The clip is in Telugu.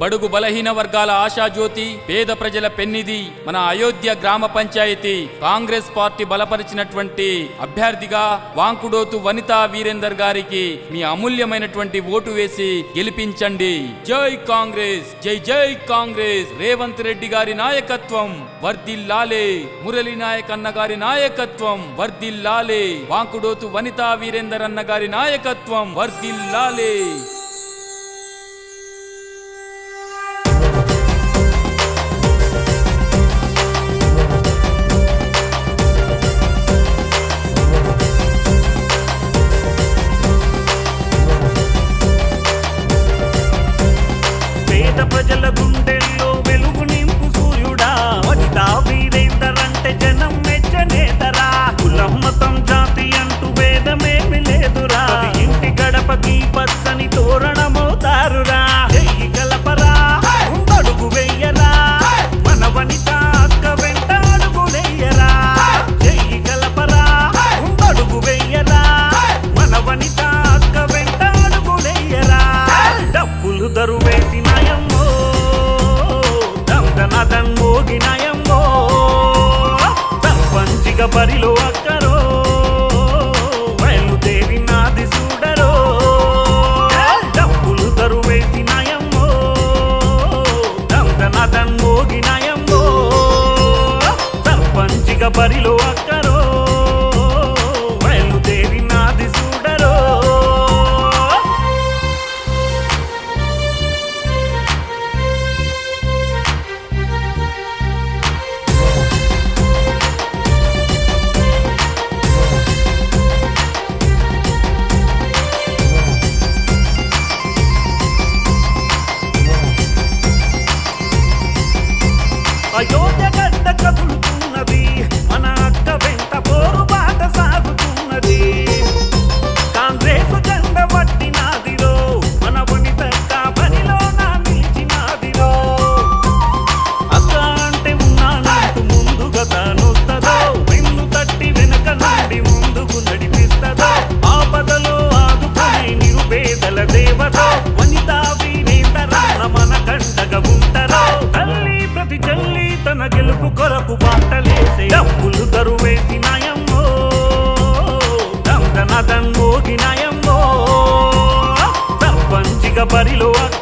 బడుగు బలహీన వర్గాల ఆశాజ్యోతి పేద ప్రజల పెన్నిది మన అయోధ్య గ్రామ పంచాయతీ కాంగ్రెస్ పార్టీ బలపరిచినటువంటి అభ్యర్థిగా వాంకుడోతు వనితా వీరేందర్ గారికి మీ అమూల్యమైనటువంటి ఓటు వేసి గెలిపించండి. జై కాంగ్రెస్ జై జై కాంగ్రెస్. రేవంత్ రెడ్డి గారి నాయకత్వం వర్దిల్లాలే మురళి నాయక్ అన్న గారి నాయకత్వం వర్దిల్లాలే వాంకుడోతు వనితా వీరేందర్ అన్న గారి నాయకత్వం వర్దిల్లాలే బరిలో అక్కరో బయలుదేరి నాది చూడరో. డబ్బులు తరువేసి నయమ్మో దరువేసినాయమ్మో దన్మోగి నయమ్మో. సర్పంచిగా బరిలో అక్కరో. దేవతో వనితా వీరేందరన్న మన కండగా ఉంటారో తల్లి ప్రతి చెల్లి తన గెలుపు కొరకు బాటలేసే డబ్బులు దరువేసినాయమ్మో దందనదన్ మోగినాయమ్మో సర్పంచిగా బరిలో అక్కరో